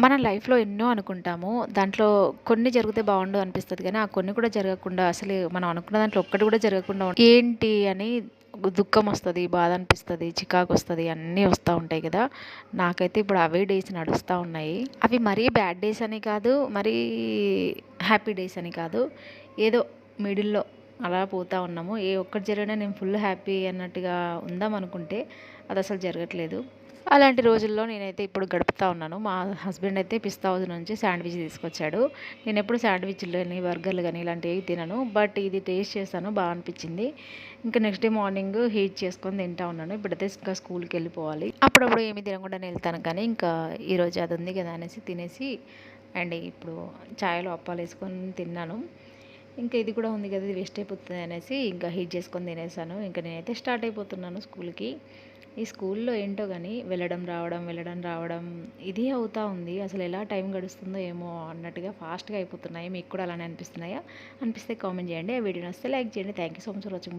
మన లైఫ్‌లో ఎన్నో అనుకుంటాము. దాంట్లో కొన్ని జరిగితే బాగుండు అనిపిస్తుంది కానీ ఆ కొన్ని కూడా జరగకుండా అసలు మనం అనుకున్న దాంట్లో ఒక్కటి కూడా జరగకుండా ఏంటి అని దుఃఖం వస్తుంది బాధ అనిపిస్తుంది చికాకు వస్తుంది అన్నీ వస్తూ ఉంటాయి కదా నాకైతే ఇప్పుడు అవే డేస్ నడుస్తూ ఉన్నాయి. అవి మరీ బ్యాడ్ డేస్ అని కాదు, మరీ హ్యాపీ డేస్ అని కాదు. ఏదో మిడిల్‌లో అలా పోతూ ఉన్నాము. ఏ ఒక్కటి జరిగినా నేను ఫుల్ హ్యాపీ అన్నట్టుగా ఉందాం అనుకుంటే అది అసలు జరగట్లేదు. అలాంటి రోజుల్లో నేనైతే ఇప్పుడు గడుపుతా ఉన్నాను. మా హస్బెండ్ అయితే పిస్తా హౌస్ నుంచి శాండ్‌విచ్ తీసుకొచ్చాడు. నేను ఎప్పుడు శాండ్‌విచ్‌లు కానీ బర్గర్‌లు కానీ ఇలాంటివి తినను. బట్ ఇది టేస్ట్ చేశాను బాగా అనిపించింది ఇంకా నెక్స్ట్ డే మార్నింగ్ హీట్ చేసుకొని తింటా ఉన్నాను. ఇప్పుడైతే ఇంకా స్కూల్కి వెళ్ళిపోవాలి అప్పుడప్పుడు ఏమి తినకుండానే వెళ్తాను కానీ, ఇంకా ఈరోజు అది ఉంది కదా అనేసి తినేసి అండ్ ఇప్పుడు చాయ్‌లో అప్పాలేసుకొని తిన్నాను. ఇంకా ఇది కూడా ఉంది కదా! ఇది వేస్ట్ అయిపోతుంది అనేసి ఇంకా హీట్ చేసుకొని తినేసాను. ఇంకా నేనైతే స్టార్ట్ అయిపోతున్నాను స్కూల్‌కి. ఈ స్కూల్‌లో ఏంటో కానీ వెళ్ళడం, రావడం, వెళ్ళడం, రావడం ఇది అవుతా ఉంది. అసలు ఎలా టైం గడుస్తుందో ఏమో అన్నట్టుగా ఫాస్ట్‌గా అయిపోతున్నాయి. మీకు కూడా అలానే అనిపిస్తున్నాయా? అనిపిస్తే కామెంట్ చేయండి. ఆ వీడియో నచ్చితే లైక్ చేయండి. Thank you so much for watching.